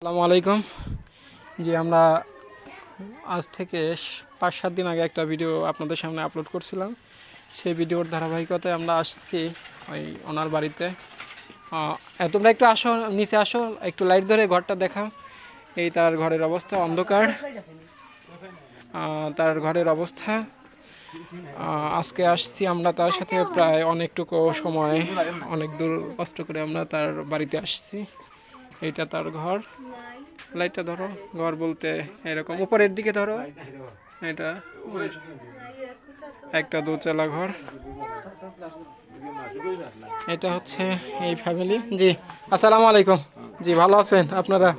আসসালামু আলাইকুম। যে আমরা আজ থেকে পাঁচ সাত দিন আগে একটা ভিডিও আপনাদের সামনে আপলোড করছিলাম। সেই ভিডিওর ধারাবাহিকতায় আমরা আসছি ওই ওনার বাড়িতে। তোমরা একটু আসো, নিচে আসো, একটু লাইট ধরে ঘরটা দেখাও। এই তার ঘরের অবস্থা, অন্ধকার। তার ঘরের অবস্থা। আজকে আসছি আমরা তার সাথে প্রায় অনেকটুকু সময়, অনেক দূর কষ্ট করে আমরা তার বাড়িতে আসছি। এইটা তার ঘর। লাইটটা ধরো ঘর বলতে এরকম। উপরের দিকে ধরো। এটা একটা দোতলা ঘর। এটা হচ্ছে এই ফ্যামিলি জি আসসালামু আলাইকুম। জি ভালো আছেন আপনারা?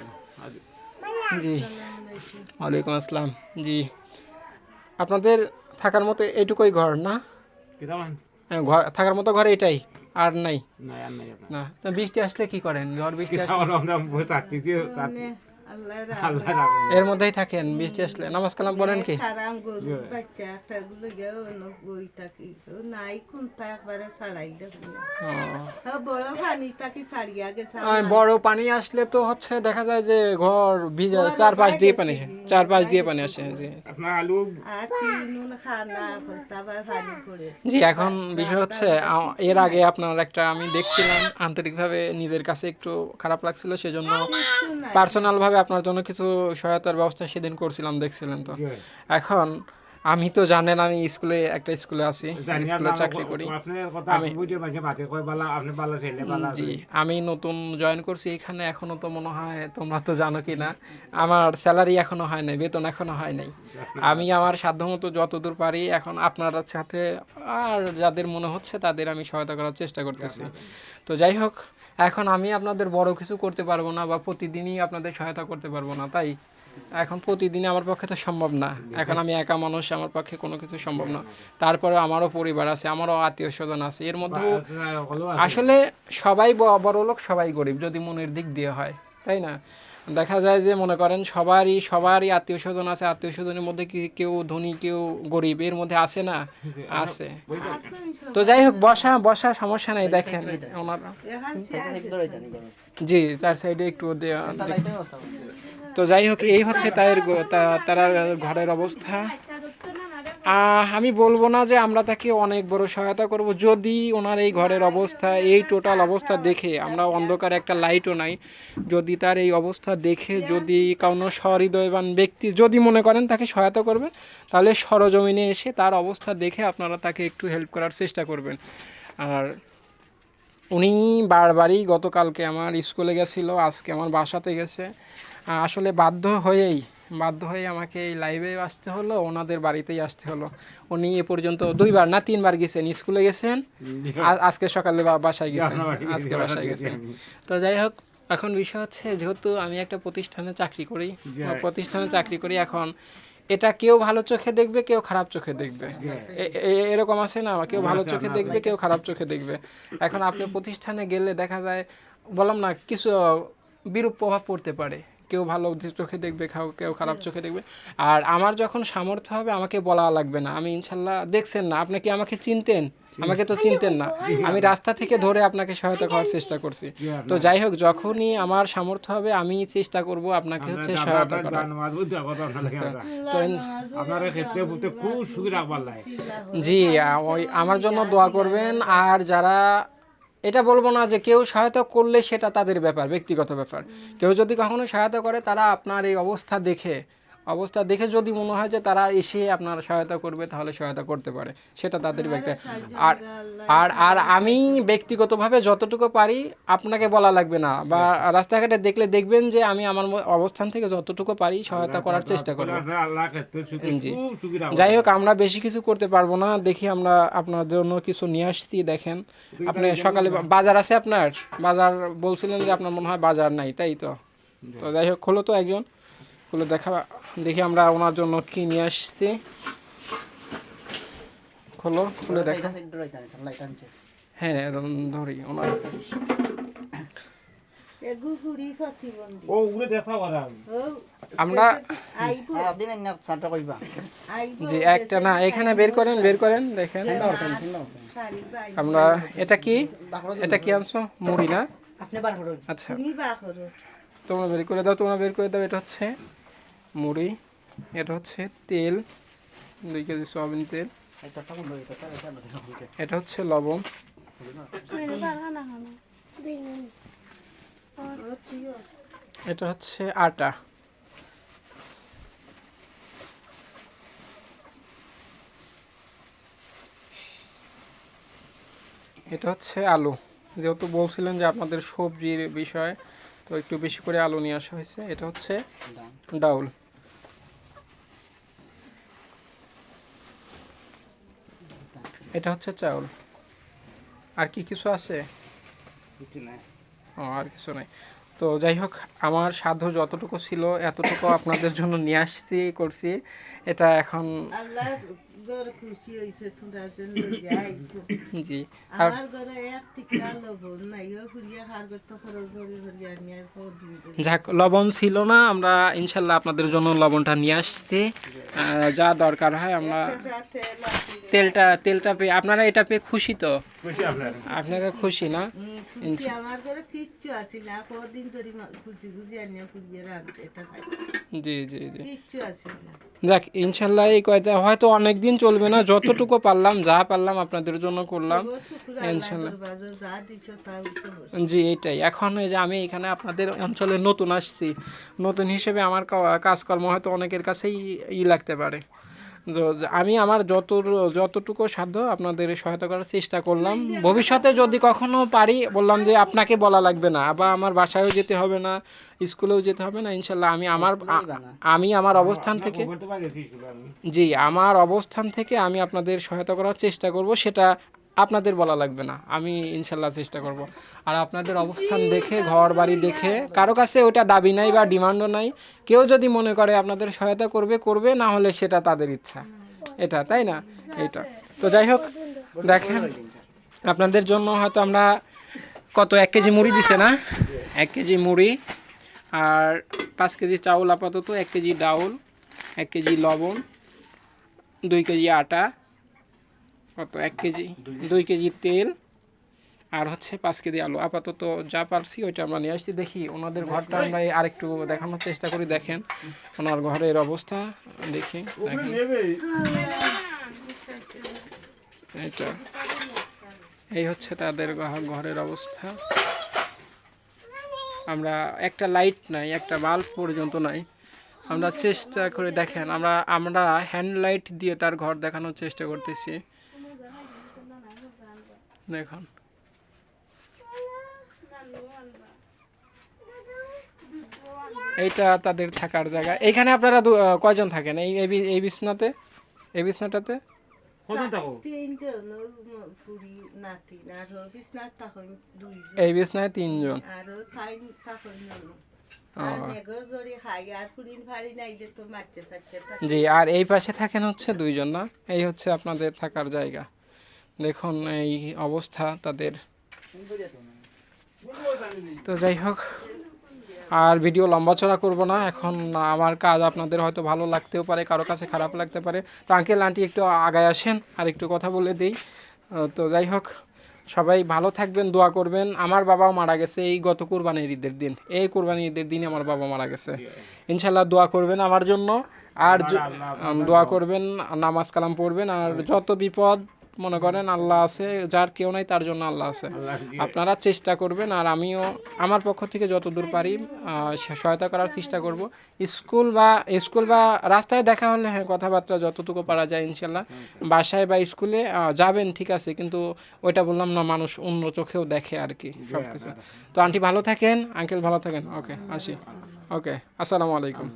জি ওয়ালাইকুম আসসালাম। জি আপনাদের থাকার মতো এইটুকুই ঘর না? হ্যাঁ, ঘর থাকার মতো ঘর এটাই। আর নাই। না তো বৃষ্টি আসলে কি করেন? ঝড় বৃষ্টি আসলে এর মধ্যেই থাকেন বৃষ্টি আসলে। নামাজ কালাম পড়েন কি। বড় পানি আসলে তো হচ্ছে দেখা যায় যে ঘর ভিজা চার পাঁচ দিয়ে পানি আসে চার পাঁচ দিয়ে পানি আসে জি। এখন বিষয় হচ্ছে এর আগে আপনার একটা আমি দেখছিলাম আন্তরিকভাবে নিজের কাছে একটু খারাপ লাগছিল সেজন্য পার্সোনাল ভাবে আপনার জন্য কিছু সহায়তার ব্যবস্থা সেদিন করছিলাম দেখছিলেন তো। এখন আমি তো জানেন আমি স্কুলে একটা স্কুলে আছি স্কুলে চাকরি করি। জি আমি নতুন জয়েন করছি এখানে এখনও তো মনে হয় তোমরা তো জানো কি না আমার স্যালারি এখনও হয় নাই বেতন এখনও হয় নাই। আমি আমার সাধ্যমতো যতদূর পারি এখন আপনার সাথে আর যাদের মনে হচ্ছে তাদের আমি সহায়তা করার চেষ্টা করতেছি। তো যাই হোক এখন আমি আপনাদের বড় কিছু করতে পারব না বা প্রতিদিনই আপনাদের সহায়তা করতে পারব না তাই? এখন প্রতিদিন আমার পক্ষে তো সম্ভব না। এখন আমি একা মানুষ আমার পক্ষে কোনো কিছু সম্ভব না। তারপরে আমারও পরিবার আছে আমারও আত্মীয় স্বজন আছে। এর মধ্যে আসলে সবাই বড় লোক সবাই গরিব যদি মনের দিক দিয়ে হয় তাই না? দেখা যায় যে মনে করেন সবারই সবারই আত্মীয় স্বজন আছে আত্মীয় স্বজনের মধ্যে কি কেউ ধনী কেউ গরিব এর মধ্যে আছে না? আছে। তো যাই হোক বসা বসা সমস্যা নাই দেখেন ওনার। জি চার সাইডে একটু তো যাই হোক এই হচ্ছে তার তারা ঘরের অবস্থা। আমি বলব না যে আমরা তাকে অনেক বড় সহায়তা করব। যদি ওনার এই ঘরের অবস্থা, এই টোটাল অবস্থা দেখে, আমরা অন্ধকার একটা লাইটও নাই, যদি তার এই অবস্থা দেখে, যদি কোনো সহৃদয়বান ব্যক্তি যদি মনে করেন তাকে সহায়তা করবেন তাহলে সরজমিনে এসে তার অবস্থা দেখে আপনারা তাকে একটু হেল্প করার চেষ্টা করবেন। আর উনি বারবারই গতকালকে আমার স্কুলে গেছিল, আজকে আমার বাসাতে গেছে। আসলে বাধ্য হয়েই বাধ্য হয়ে আমাকে এই লাইভে আসতে হলো ওনাদের বাড়িতেই আসতে হলো। উনি এ পর্যন্ত দুইবার না তিনবার গেছেন স্কুলে গেছেন আজকে সকালে বা- বাসায় গেছেন আজকে বাসায় গেছেন। তো যাই হোক এখন বিষয় হচ্ছে যেহেতু আমি একটা প্রতিষ্ঠানে চাকরি করি প্রতিষ্ঠানে চাকরি করি এখন এটা কেউ ভালো চোখে দেখবে কেউ খারাপ চোখে দেখবে। এরকম আছে না? কেউ ভালো চোখে দেখবে কেউ খারাপ চোখে দেখবে। এখন আপনি প্রতিষ্ঠানে গেলে দেখা যায় বললাম না কিছু বিরূপ প্রভাব পড়তে পারে। কেউ ভালো চোখে দেখবে কেউ খারাপ চোখে দেখবে। আর আমার যখন সামর্থ্য হবে আমাকে বলা লাগবে না। আমি ইনশাল্লাহ দেখছেন না। আপনি কি আমাকে চিনতেন? আমাকে তো চিনতেন না। আমি রাস্তা থেকে ধরে আপনাকে সহায়তা করার চেষ্টা করছি। তো যাই হোক যখনই আমার সামর্থ্য হবে আমি চেষ্টা করব আপনাকে হচ্ছে সহায়তা করার। জি ওই আমার জন্য দোয়া করবেন। আর যারা এটা বলব না যে কেউ সহায়তা করলে সেটা তাদের ব্যাপার ব্যক্তিগত ব্যাপার। কেউ যদি কখনো সহায়তা করে তারা আপনার এই অবস্থা দেখে অবস্থা দেখে যদি মনে হয় যে তারা এসে আপনার সহায়তা করবে তাহলে সহায়তা করতে পারে। সেটা তাদের ব্যক্তি আর আর আর আমি ব্যক্তিগতভাবে যতটুকু পারি আপনাকে বলা লাগবে না। বা রাস্তাঘাটে দেখলে দেখবেন যে আমি আমার ম- অবস্থান থেকে যতটুকু পারি সহায়তা করার চেষ্টা করব। জি। যাই হোক আমরা বেশি কিছু করতে পারব না। দেখি আমরা আপনার জন্য কিছু নিয়ে আসছি দেখেন। আপনি সকালে বাজার আছে আপনার? বাজার বলছিলেন যে আপনার মনে হয় বাজার নাই তাই তো? তো যাই হোক খোলো তো একজন। খুলে দেখা দেখি আমরা ওনার জন্য কি নিয়ে আসছি। খোলো খুলে দেখা। হ্যাঁ এরকম ধরি ওনার আমরা জি একটা না এখানে বের করেন বের করেন দেখেন। আমরা এটা কি? এটা কি আনছো? মুড়ি না? আপনি বার করুন। আচ্ছা। তোমরা বের করে দাও তোমরা বের করে দাও এটা হচ্ছে মুড়ি, এটা হচ্ছে তেল, দুই কেজি সয়াবিন তেল। এটা হচ্ছে লবণ। এটা হচ্ছে আটা। এটা হচ্ছে আলু। যেহেতু বলছিলেন যে আপনাদের সবজির বিষয় তো একটু বেশি করে আলু নিয়ে আসা হয়েছে। এটা হচ্ছে ডাউল। এটা হচ্ছে চাউল। আর কি কিছু আছে? ও আর কিছু নাই। তো যাই হোক আমার সাধ্য যতটুকু ছিল এতটুকু আপনাদের জন্য নিয়ে আসছি করছি। এটা এখন। জি। আর যাক লবণ ছিল না আমরা ইনশাল্লাহ আপনাদের জন্য লবণটা নিয়ে আসছি। যা দরকার হয় আমরা তেলটা তেলটা পেয়ে আপনারা এটা পেয়ে খুশি তো? আপনার। আপনারা খুশি না? আমার কিচ্ছু আছে না কদিন জি জি জি। দেখ ইনশাল্লাহ এই কয়টা হয়তো অনেক দিন চলবে না যতটুকু পারলাম যা পারলাম আপনাদের জন্য করলাম বসে জি এইটাই। এখন এই যে আমি এখানে আপনাদের অঞ্চলে নতুন আসছি নতুন হিসেবে আমার কাজকর্ম হয়তো অনেকের কাছেই ই লাগতে পারে। আমি আমার যত যতটুকু সাধ্য আপনাদের সহায়তা করার চেষ্টা করলাম। ভবিষ্যতে যদি কখনো পারি বললাম যে আপনাকে বলা লাগবে না বা আমার বাসায়ও যেতে হবে না স্কুলেও যেতে হবে না ইনশাল্লাহ আমি আমার আমি আমার অবস্থান থেকে জি আমার অবস্থান থেকে আমি আপনাদের সহায়তা করার চেষ্টা করব সেটা আপনাদের বলা লাগবে না। আমি ইনশাল্লাহ চেষ্টা করব। আর আপনাদের অবস্থান দেখে ঘর বাড়ি দেখে, কারও কাছে ওটা দাবি নাই বা ডিমান্ডও নাই, কেউ যদি মনে করে আপনাদের সহায়তা করবে করবে, না হলে সেটা তাদের ইচ্ছা। এটা, তাই না? এটা তো যাই হোক, দেখেন, আপনাদের জন্য হয়তো আমরা কত এক কেজি মুড়ি দিছে না? এক কেজি মুড়ি আর পাঁচ কেজি চাউল আপাতত, এক কেজি ডাউল, এক কেজি লবণ, দুই কেজি আটা কত এক কেজি, দুই কেজি তেল আর হচ্ছে পাঁচ কেজি আলু। আপাতত যা পারছি ওইটা আমরা নিয়ে আসছি। দেখি ওনাদের ঘরটা আমরা আরেকটু দেখানোর চেষ্টা করি, দেখেন ওনার ঘরের অবস্থা, দেখি এটা এই হচ্ছে তাদের ঘর- ঘরের অবস্থা। আমরা একটা লাইট নাই, একটা বাল্ব পর্যন্ত নাই। আমরা চেষ্টা করে, দেখেন, আমরা আমরা হ্যান্ড লাইট দিয়ে তার ঘর দেখানোর চেষ্টা করতেছি। দেখুন। এইটা তাদের থাকার জায়গা। এইখানে আপনারা দু- কয়জন থাকেন? এই এই বিছনাতে? এই বিছনাটাতে? এই বিছনায় তিনজন। জি আর এই পাশে থাকেন হচ্ছে দুইজন না? এই হচ্ছে আপনাদের থাকার জায়গা। দেখুন এই অবস্থা তাদের। তো যাই হোক আর ভিডিও লম্বা চড়া করব না। এখন আমার কাজ আপনাদের হয়তো ভালো লাগতেও পারে কারও কাছে খারাপ লাগতে পারে। তো আঙ্কেল আন্টি একটু আগায় আসেন আর একটু কথা বলে দিই। তো যাই হোক সবাই ভালো থাকবেন দোয়া করবেন। আমার বাবাও মারা গেছে এই গত কোরবানির ঈদের দিন। এই কোরবানির ঈদের দিনে আমার বাবা মারা গেছে। ইনশাল্লাহ দোয়া করবেন আমার জন্য। আর দোয়া করবেন নামাজ কালাম পড়বেন। আর যত বিপদ মনে করেন আল্লাহ আছে যার কেউ নাই তার জন্য আল্লাহ আছে। আপনারা চেষ্টা করবেন আর আমিও আমার পক্ষ থেকে যতদূর পারি সহায়তা করার চেষ্টা করব। স্কুল বা স্কুল বা রাস্তায় দেখা হলে হ্যাঁ কথাবার্তা যতটুকু পারা যায় ইনশাল্লাহ। বাসায় বা স্কুলে যাবেন ঠিক আছে কিন্তু ওইটা বললাম না মানুষ অন্য চোখেও দেখে আর কি সব কিছু তো আন্টি ভালো থাকেন আঙ্কেল ভালো থাকেন ওকে আসি ওকে আসসালামু আলাইকুম।